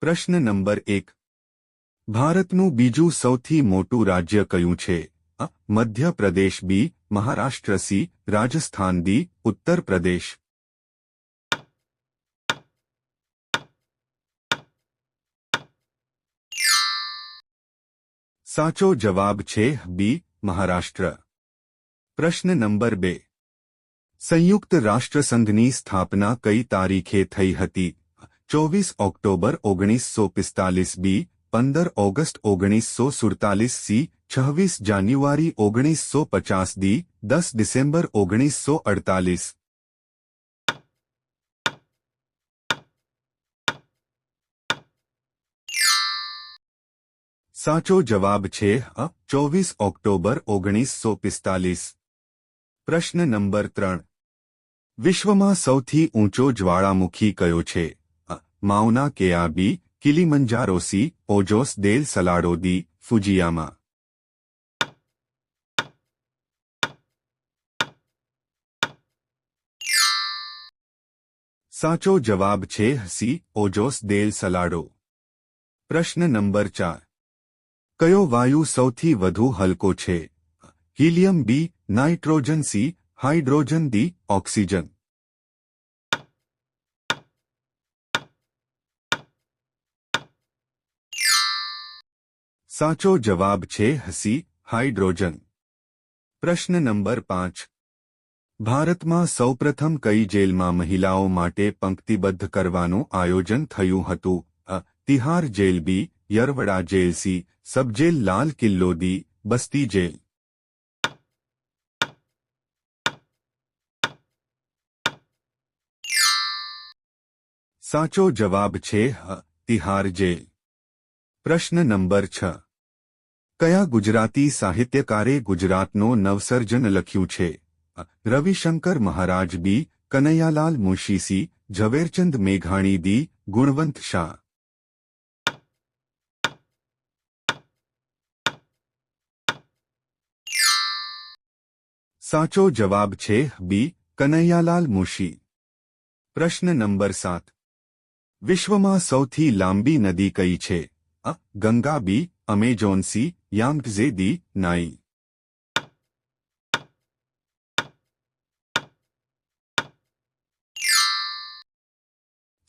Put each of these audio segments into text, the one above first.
પ્રશ્ન નંબર એક. ભારતનું બીજું સૌથી મોટું રાજ્ય કયું છે? અ. મધ્ય પ્રદેશ બી, મહારાષ્ટ્ર, સી, રાજસ્થાન દી ઉત્તર પ્રદેશ સાચો જવાબ છે બી, મહારાષ્ટ્ર. પ્રશ્ન નંબર બે. સંયુક્ત રાષ્ટ્રસંઘની સ્થાપના કઈ તારીખે થઈ હતી? ચોવીસ ઓક્ટોબર ઓગણીસો પિસ્તાલીસ બી પંદર ઓગસ્ટ ઓગણીસો સુડતાલીસ સી છવ્વીસ જાન્યુઆરી ઓગણીસો પચાસ દી દસ ડિસેમ્બર ઓગણીસો અડતાલીસ સાચો જવાબ છે અ ચોવીસ ઓક્ટોબર ઓગણીસો પિસ્તાલીસ પ્રશ્ન નંબર ત્રણ વિશ્વમાં સૌથી ઊંચો જ્વાળામુખી કયો છે અ. માઉના કેઆબી કિલીમંજારોસી ઓજોસ દેલ સલાડોદી ફુજિયામા સાચો જવાબ છે સી ઓજોસ દેલ સલાડો પ્રશ્ન નંબર ચાર કયો વાયુ સૌથી વધુ હલકો છે helium B nitrogen C hydrogen D oxygen સાચો જવાબ છે હસી, હાઇડ્રોજન. પ્રશ્ન નંબર પાંચ. ભારતમાં સૌપ્રથમ કઈ જેલમાં મહિલાઓ માટે પંક્તિબદ્ધ કરવાનું આયોજન થયું હતું? અ. Tihar jail, B. Yerwada jail, C. Sub jail, Lal Qila D બસ્તી જેલ. સાચો જવાબ છે હ. તિહાર જેલ. પ્રશ્ન નંબર છ. કયા ગુજરાતી સાહિત્યકારે ગુજરાતનો નવસર્જન લખ્યું છે? રવિશંકર મહારાજ બી, કનૈયાલાલ મુશીસી ઝવેરચંદ મેઘાણી દી ગુણવંત શાહ. સાચો જવાબ છે બી, કનૈયાલાલ મુશી પ્રશ્ન નંબર સાત. વિશ્વમાં સૌથી લાંબી નદી કઈ છે? અ, ગંગા બી અમેઝોનસી યાંગઝે દી Nai.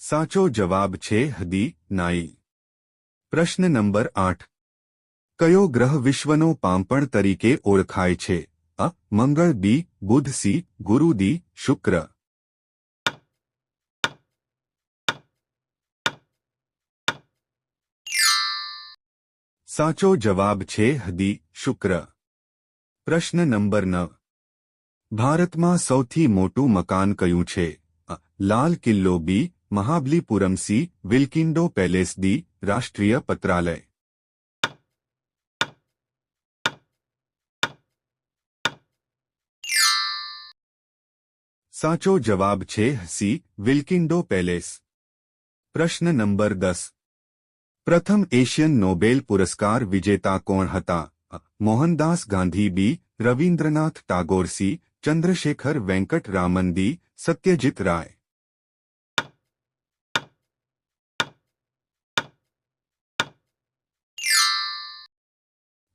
સાચો જવાબ છે હદી નાઈ પ્રશ્ન નંબર આઠ કયો ગ્રહ વિશ્વનો પાંપણ તરીકે ઓળખાય છે અ મંગળ બી બુધ સી ગુરુ દી શુક્ર સાચો જવાબ છે હદી શુક્ર પ્રશ્ન નંબર નવ ભારતમાં સૌથી મોટું મકાન કયું છે અ. લાલ કિલ્લો બી મહાબલીપુરમ સી વિલ્કિન્ડો પેલેસ દી રાષ્ટ્રીય પત્રાલય સાચો જવાબ છે સી વિલ્કિન્ડો પેલેસ પ્રશ્ન નંબર દસ પ્રથમ એશિયન નોબેલ પુરસ્કાર વિજેતા કોણ હતા અ. Mohandas Gandhi B Rabindranath Tagore C Chandrashekhar Venkata Raman D Satyajit Ray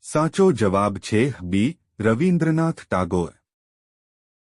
સાચો જવાબ છે બી રવિન્દ્રનાથ ટાગોર